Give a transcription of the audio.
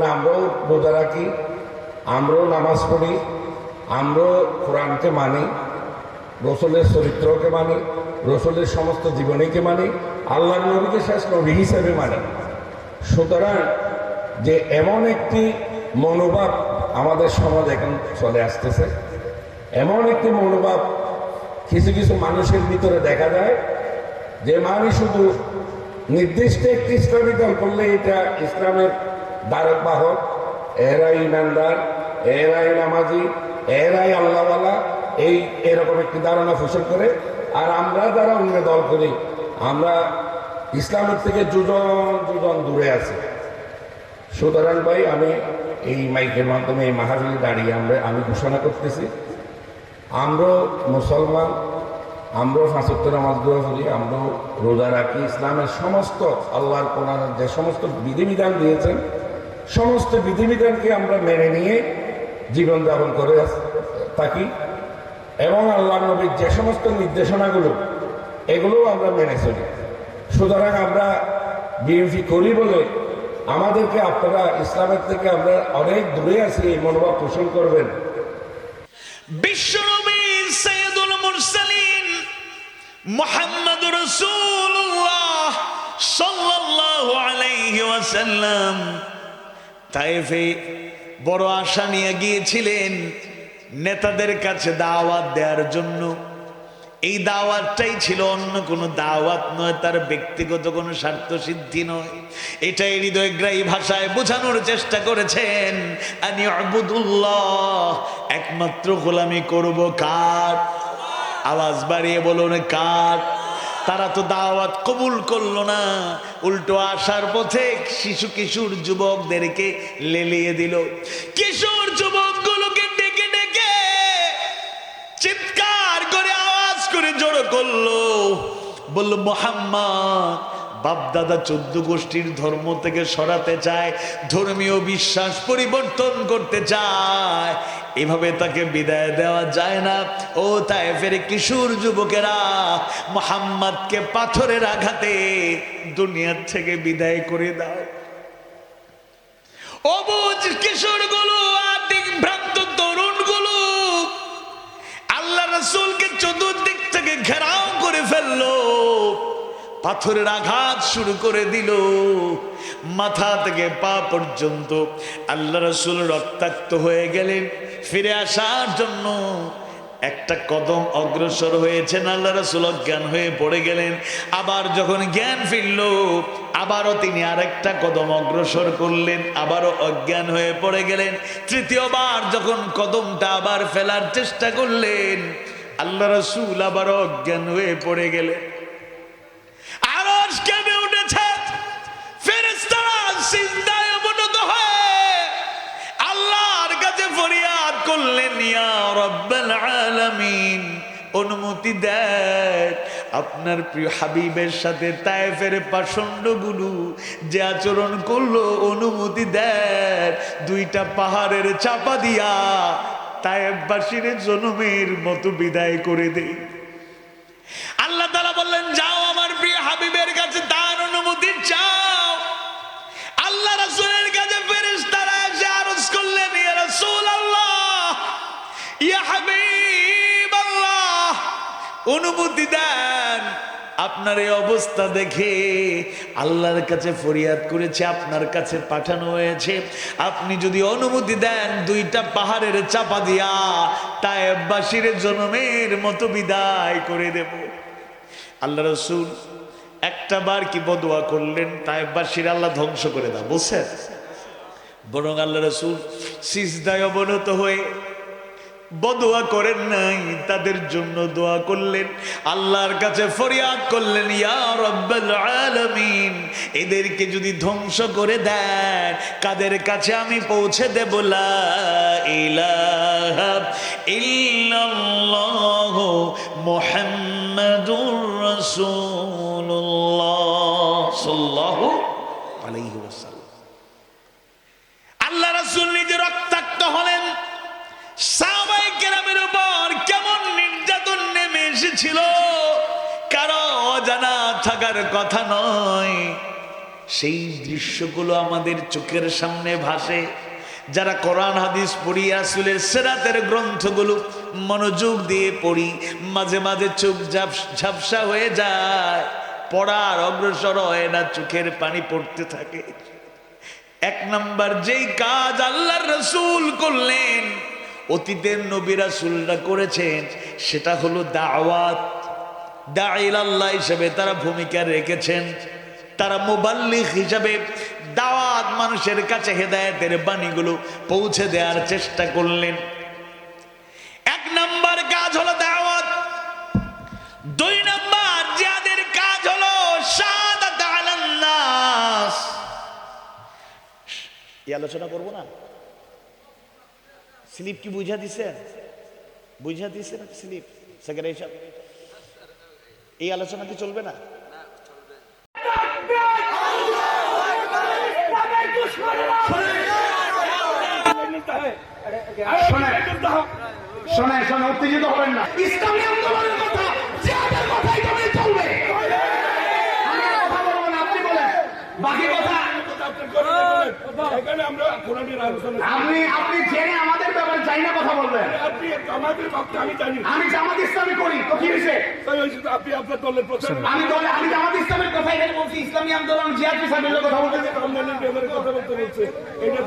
কারণে আমরাও রোজা রাখি, আমরাও নামাজ পড়ি, আমরাও কোরআনকে মানি, রসুলের চরিত্রকে মানি, রসুলের সমস্ত জীবনীকে মানি আল্লাহ নবীকে শেষ নবী হিসেবে মানি। সুতরাং যে এমন একটি মনোভাব আমাদের সমাজ এখন চলে আসতেছে, এমন একটি মনোভাব কিছু কিছু মানুষের ভিতরে দেখা যায়, যে মানুষ শুধু নির্দিষ্ট একটি ইসলামী দল করলে এটা ইসলামের দ্বারক বাহক, এরাই ইমানদার, এরাই নামাজি, এরাই আল্লাহওয়ালা, এই এরকম একটি ধারণা পোষণ করে। আর আমরা যারা অন্য দল করি, আমরা ইসলামের থেকে দুজন দুজন দূরে আছি। সুতরাং ভাই, আমি এই মাইকের মাধ্যমে, এই মাহাবিলে দাঁড়িয়ে আমরা, আমি ঘোষণা করতেছি, আমরাও মুসলমান, আমরাও ফাঁসত্ব নামাজগুলো করি, আমরাও রোজা রাখি। ইসলামের সমস্ত, আল্লাহর কোরআনের যে সমস্ত বিধিবিধান দিয়েছেন সমস্ত বিধিবিধানকে আমরা মেনে নিয়ে জীবনযাপন করে থাকি এবং আল্লাহ নবীর যে সমস্ত নির্দেশনাগুলো, এগুলোও আমরা মেনে চলি। সুতরাং আমরা বিএনপি করি বলে আমাদেরকে আপনারা ইসলামের থেকে আমরা অনেক দূরে আছি, এই মনোভাব পোষণ করবেন। মোহাম্মদ রসুল্লাহ সাল্লাল্লাহু আলাইহি ওয়াসাল্লাম তাইফে বড় আশা নিয়ে গিয়েছিলেন নেতাদের কাছে দাওয়াত দেওয়ার জন্য। এই দাওয়াতটাই ছিল অন্য কোনো দাওয়াত নয়, তার ব্যক্তিগত কোনো স্বার্থ সিদ্ধি নয়। এটাই হৃদয়গ্রাহী ভাষায় বোঝানোর চেষ্টা করেছেন, আনি আবুদুল্লাহ, একমাত্র গোলামি করব কার? আওয়াজ বাড়িয়ে বলুন, কার? তারা তো দাওয়াত কবুল করল না। উল্টো আসার পথে শিশু কিশোর যুবকদেরকে লেলিয়ে দিল। কিশোর যুবক যুবকগুলোকে ডেকে ডেকে চিৎকার করে আওয়াজ করে জড়ো করল। বলল মোহাম্মদ বাপদাদা চোদ্দ গোষ্ঠীর ধর্ম থেকে সরাতে চায়, ধর্মীয় বিশ্বাস পরিবর্তন করতে চায়। এভাবে তাকে বিদায় দেওয়া যায় না। ও তাই ফের কিশোর যুবকেরা, মোহাম্মদকে পাথরের আঘাতে দুনিয়ার থেকে বিদায় করে দাও। অবুজ কিশোরগুলো আর দিকভ্রান্ত তরুণগুলো, আল্লাহ রসুলকে চতুর্দিক থেকে ঘেরাও করে ফেলল। পাথরের আঘাত শুরু করে দিল। মাথা থেকে পা পর্যন্ত আল্লাহ রসুল রক্তাক্ত হয়ে গেলেন। ফিরে আসার জন্য একটা কদম অগ্রসর হয়েছেন আল্লাহ রসুল অজ্ঞান হয়ে পড়ে গেলেন। আবার যখন জ্ঞান ফিরল, আবারও তিনি আরেকটা কদম অগ্রসর করলেন, আবারও অজ্ঞান হয়ে পড়ে গেলেন। তৃতীয়বার যখন কদমটা আবার ফেলার চেষ্টা করলেন, আল্লাহ রসুল আবারও অজ্ঞান হয়ে পড়ে গেলেন। করলেন, ইয়া আলামিন। অনুমতি দেন। আপনার প্রিয় হাবিবের সাথে তায়েফের পাষণ্ডগুলো যে আচরণ করল, অনুমতি দেন। দুইটা পাহাড়ের চাপা দিয়া তায়েফবাসীর জনমের মতো বিদায় করে দেয় আল্লাহ তালা বললেন, যাও আমার প্রিয় হাবিবের অনুমতি দেন। আপনার এই অবস্থা দেখে আল্লাহর কাছে ফরিয়াদ করেছে, আপনার কাছে পাঠানো হয়েছে। আপনি যদি অনুমতি দেন, দুইটা পাহাড়ের চাপা দিয়া তায়েববাসীর জনমের মতো বিদায় করে দেব। আল্লাহ রসুল একটা বার কি বদোয়া করলেন, তায়েববাসীর আল্লাহ ধ্বংস করে দাও বুঝছেন? বরং আল্লাহ রসুল সিজদায় অবনত হয়ে বদোয়া করেন নাই, তাদের জন্য দোয়া করলেন, আল্লাহর কাছে ফরিয়াদ করলেন, ইয়া এদেরকে যদি ধ্বংস করে দেন, কাদের কাছে আমি পৌঁছে দেব? লা আল্লাহ রাসূল নিজে এসেছিল কারও অজানা থাকার কথা নয়। সেই দৃশ্যগুলো আমাদের চোখের সামনে ভাসে। যারা কোরআন, হাদিস পড়ি আসলে সেরাতের গ্রন্থগুলো মনোযোগ দিয়ে পড়ি, মাঝে মাঝে চোখ ঝাপ- ঝাপসা হয়ে যায়। পড়ার অগ্রসর হয় না, চোখের পানি পড়তে থাকে। এক নাম্বার, যেই কাজ আল্লাহর রসুল করলেন অতীতের নবীরা রাসূলরা করেছেন, সেটা হলো দাওয়াত। দাইল আল্লাহ হিসেবে তারা ভূমিকা রেখেছেন। তারা মোবাল্লিক হিসাবে দাওয়াত মানুষের কাছে হেদায়েতের বাণীগুলো পৌঁছে দেওয়ার চেষ্টা করলেন। এক নাম্বার কাজ হলো দাওয়াত। দুই নাম্বার যাদের কাজ হলো এই আলোচনা করব না? স্লিপ কি বুঝা দিছেন বুঝা দিছেন স্লিপ সেক্রেটারি সাহেব এই আলোচনা কি চলবে না শোনেন শোনেন উত্তেজিত হবেন না। ইসলামী আন্দোলনের কথা জিহাদের কথাই তবে চলবে। আমি কথা বলব না আপনি বলেন বাকি কথা এখানে আমরা কোরআনের আলোচনা আপনি আপনি জেনে আমাদের ব্যাপারে চাই না কথা বলবেন। আপনি আমাদের পক্ষে আমি জানি। আমি জামাত ইসলামী করি তো কি হয়েছে? তাই ওই শুধু আপনি আপনার দলের প্রচার আমি দলে আমি জামাত ইসলামের কথা এখানে বলছি ইসলামী আন্দোলন জিয়াদ কথা বলতেছি। কথা বলতে বলছে। এটা